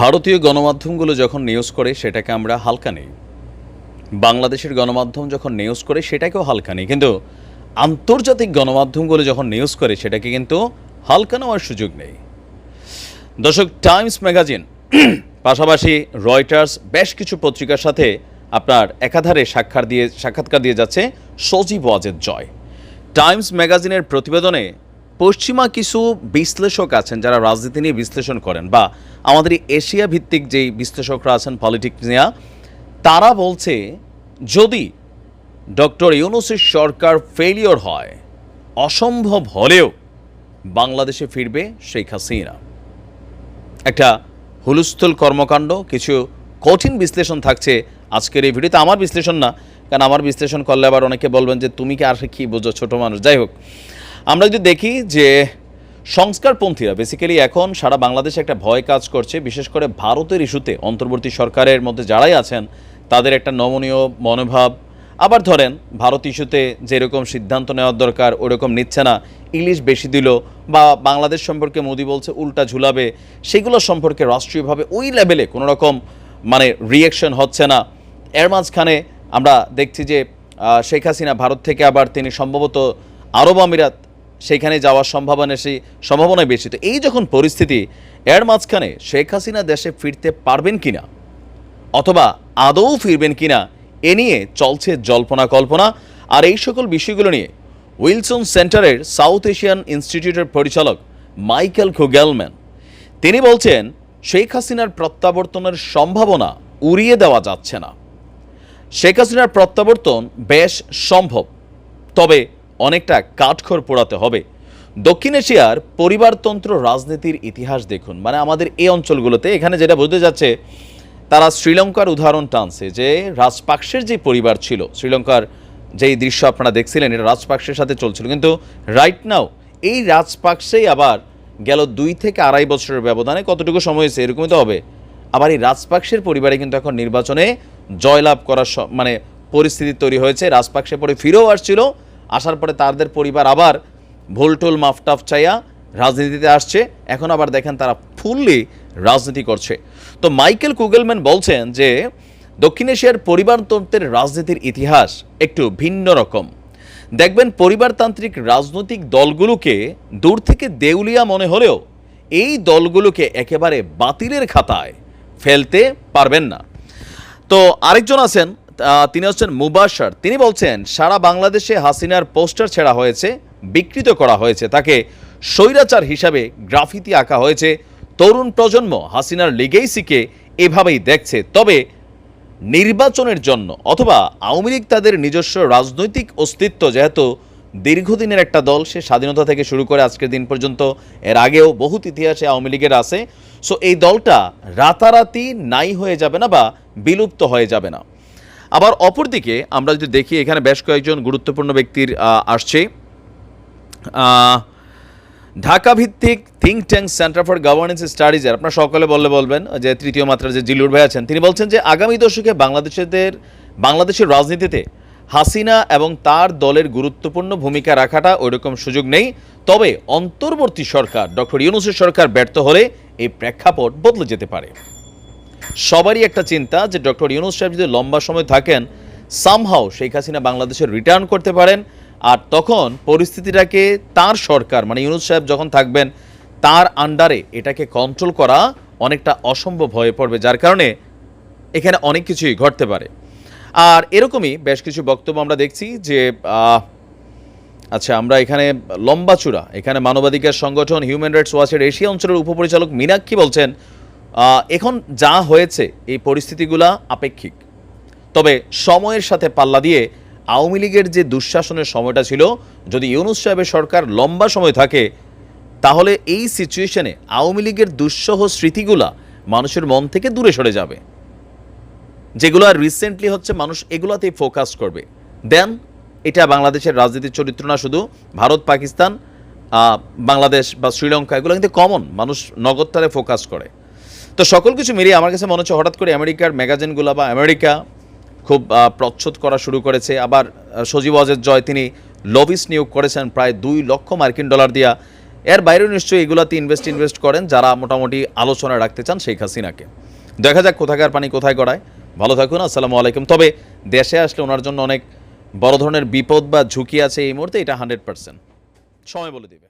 ভারতীয় গণমাধ্যমগুলো যখন নিউজ করে, সেটাকে আমরা হালকা নেই। বাংলাদেশের গণমাধ্যম যখন নিউজ করে, সেটাকেও হালকা নেই। কিন্তু আন্তর্জাতিক গণমাধ্যমগুলো যখন নিউজ করে, সেটাকে কিন্তু হালকা নেওয়ার সুযোগ নেই। দর্শক টাইমস ম্যাগাজিন পাশাপাশি রয়টার্স বেশ কিছু পত্রিকার সাথে আপনার একাধারে সাক্ষাৎ দিয়ে সাক্ষাৎকার দিয়ে যাচ্ছে সজীব ওয়াজেদ জয়। টাইমস ম্যাগাজিনের প্রতিবেদনে পশ্চিমা কিছু বিশ্লেষক আছেন যারা রাজনীতি নিয়ে বিশ্লেষণ করেন বা আমাদের এশিয়া ভিত্তিক যেই বিশ্লেষকরা আছেন পলিটিক্স নিয়ে, তারা বলছে যদি ডক্টর ইউনুসের সরকার ফেলিওর হয়, অসম্ভব হলেও বাংলাদেশে ফিরবে শেখ হাসিনা। একটা হুলস্থুল কর্মকাণ্ড, কিছু কঠিন বিশ্লেষণ থাকছে আজকের এই ভিডিওতে। আমার বিশ্লেষণ না, কারণ আমার বিশ্লেষণ করলে আবার অনেকে বলবেন যে, তুমি কি আর কি বোঝো ছোটো মানুষ? যাই হোক আমরা যদি দেখি যে সংস্কারপন্থীরা বেসিক্যালি এখন সারা বাংলাদেশে একটা ভয় কাজ করছে, বিশেষ করে ভারতের ইস্যুতে অন্তর্বর্তী সরকারের মধ্যে যারাই আছেন, তাদের একটা নমনীয় মনোভাব। আবার ধরেন, ভারত ইস্যুতে যেরকম সিদ্ধান্ত নেওয়ার দরকার, ওরকম নিচ্ছে না, ইলিশ বেশি দিল, বা বাংলাদেশ সম্পর্কে মোদি বলছে উল্টা ঝুলাবে, সেগুলো সম্পর্কে রাষ্ট্রীয়ভাবে ওই লেভেলে কোনো রকম মানে রিয়েকশন হচ্ছে না। এর মাঝখানে আমরা দেখছি যে শেখ হাসিনা ভারত থেকে আবার তিনি সম্ভবত আরব আমিরাত সেখানে যাওয়ার সম্ভাবনা সেই সম্ভাবনাই বেশি। তো এই যখন পরিস্থিতি, এর মাঝখানে শেখ হাসিনা দেশে ফিরতে পারবেন কিনা? অথবা আদৌ ফিরবেন কিনা? এ নিয়ে চলছে জল্পনা কল্পনা। আর এই সকল বিষয়গুলো নিয়ে উইলসন সেন্টারের সাউথ এশিয়ান ইনস্টিটিউটের পরিচালক মাইকেল খুগেলম্যান তিনি বলছেন, শেখ হাসিনার প্রত্যাবর্তনের সম্ভাবনা উড়িয়ে দেওয়া যাচ্ছে না। শেখ হাসিনার প্রত্যাবর্তন বেশ সম্ভব। তবে অনেকটা কাঠখড় পোড়াতে হবে। দক্ষিণ এশিয়ার পরিবারতন্ত্র রাজনীতির ইতিহাস দেখুন। মানে আমাদের এই অঞ্চলগুলোতে এখানে যেটা বোঝা যাচ্ছে, তারা শ্রীলঙ্কার উদাহরণ টানছে যে রাজপাক্সের যে পরিবার ছিল, শ্রীলঙ্কার যেই দৃশ্য আপনারা দেখছিলেন, এটা রাজপাক্সের সাথে চলছিল। কিন্তু রাইট নাও এই রাজপাক্সেই আবার গেল দুই থেকে আড়াই বছরের ব্যবধানে কতটুকু সময় হয়েছে এরকমই তো হবে। আবার এই রাজপাক্সের পরিবারে কিন্তু এখন নির্বাচনে জয়লাভ করার মানে পরিস্থিতি তৈরি হয়েছে। রাজপাক্সে পরে ফিরেও আসছিল আসার পরে তাদের পরিবার আবার ভোলটোল মাফটাফ চাইয়া রাজনীতিতে আসছে। এখন আবার দেখেন তারা ফুললি রাজনীতি করছে। তো মাইকেল কুগেলম্যান বলছেন যে, দক্ষিণ এশিয়ার পরিবারতন্ত্রের রাজনীতির ইতিহাস একটু ভিন্ন রকম। দেখবেন পরিবারতান্ত্রিক রাজনৈতিক দলগুলোকে দূর থেকে দেউলিয়া মনে হলেও এই দলগুলোকে একেবারে বাতিলের খাতায় ফেলতে পারবেন না। তো আরেকজন আছেন তিনি হচ্ছেন মুবাশার। তিনি বলছেন, সারা বাংলাদেশে হাসিনার পোস্টার ছেড়া হয়েছে, বিকৃত করা হয়েছে। তাকে স্বৈরাচার হিসাবে গ্রাফিতি আঁকা হয়েছে। তরুণ প্রজন্ম হাসিনার লিগেইসিকে এভাবেই দেখছে। তবে নির্বাচনের জন্য অথবা আওয়ামী লীগ তাদের নিজস্ব রাজনৈতিক অস্তিত্ব, যেহেতু দীর্ঘদিনের একটা দল, সে স্বাধীনতা থেকে শুরু করে আজকের দিন পর্যন্ত, এর আগেও বহুত ইতিহাসে আওয়ামী লীগের আছে। সো এই দলটা রাতারাতি নাই হয়ে যাবে না বা বিলুপ্ত হয়ে যাবে না। আবার অপরদিকে আমরা যদি দেখি, এখানে বেশ কয়েকজন গুরুত্বপূর্ণ ব্যক্তির আসছে। ঢাকা ভিত্তিক think tank centre for governance স্টাডিজের আপনারা সকলে বললে বলবেন যে তৃতীয় মাত্রার যে জিলুর ভাই আছেন, তিনি বলছেন যে আগামী দশকে বাংলাদেশের বাংলাদেশের রাজনীতিতে হাসিনা এবং তার দলের গুরুত্বপূর্ণ ভূমিকা রাখাটা ওইরকম সুযোগ নেই। তবে অন্তর্বর্তী সরকার, ডক্টর ইউনুসের সরকার ব্যর্থ হলে এই প্রেক্ষাপট বদলে যেতে পারে। সবারই একটা চিন্তা যে ডক্টর ইউনুস সাহেব যদি লম্বা সময় থাকেন সামহাও শেখ হাসিনা বাংলাদেশে রিটার্ন করতে পারেন। আর তখন পরিস্থিতিটাকে তার সরকার মানে ইউনুস সাহেব যখন থাকবেন, তার আন্ডারে এটাকে কন্ট্রোল করা অনেকটা অসম্ভব হয়ে পড়বে, যার কারণে এখানে অনেক কিছুই ঘটতে পারে। আর এরকমই বেশ কিছু বক্তব্য আমরা দেখছি যে আচ্ছা আমরা এখানে লম্বা চূড়া, এখানে মানবাধিকার সংগঠন হিউম্যান রাইটস ওয়াচের এশিয়া অঞ্চলের উপপরিচালক মীনাক্ষী বলছেন এখন যা হয়েছে, এই পরিস্থিতিগুলা আপেক্ষিক। তবে সময়ের সাথে পাল্লা দিয়ে আওয়ামী লীগের যে দুঃশাসনের সময়টা ছিল, যদি ইউনুস সাহেবের সরকার লম্বা সময় থাকে, তাহলে এই সিচুয়েশনে আওয়ামী লীগের দুঃসহ স্মৃতিগুলা মানুষের মন থেকে দূরে সরে যাবে। যেগুলো আর রিসেন্টলি হচ্ছে, মানুষ এগুলাতেই ফোকাস করবে। দেন, এটা বাংলাদেশের রাজনীতির চরিত্র না শুধু, ভারত, পাকিস্তান বাংলাদেশ বা শ্রীলঙ্কা, এগুলো কিন্তু কমন মানুষ নগদটারে ফোকাস করে। তো সকল কিছু মিলিয়ে আমার কাছে মনে হচ্ছে হঠাৎ করে আমেরিকার ম্যাগাজিনগুলো বা আমেরিকা খুব প্রচ্ছদ করা শুরু করেছে। আবার সজীব অজের জয়, তিনি লবিস নিয়োগ করেছেন প্রায় দুই লক্ষ মার্কিন ডলার দিয়া। এর বাইরেও নিশ্চয়ই এগুলাতে ইনভেস্ট ইনভেস্ট করেন যারা মোটামুটি আলোচনা রাখতে চান শেখ হাসিনাকে। দেখা যাক কোথাকার পানি কোথায় গড়ায়। ভালো থাকুন, আসসালামু আলাইকুম। তবে দেশে আসলে ওনার জন্য অনেক বড় ধরনের বিপদ বা ঝুঁকি আছে এই মুহূর্তে, এটা হান্ড্রেড পার্সেন্ট সময় বলে দিবে।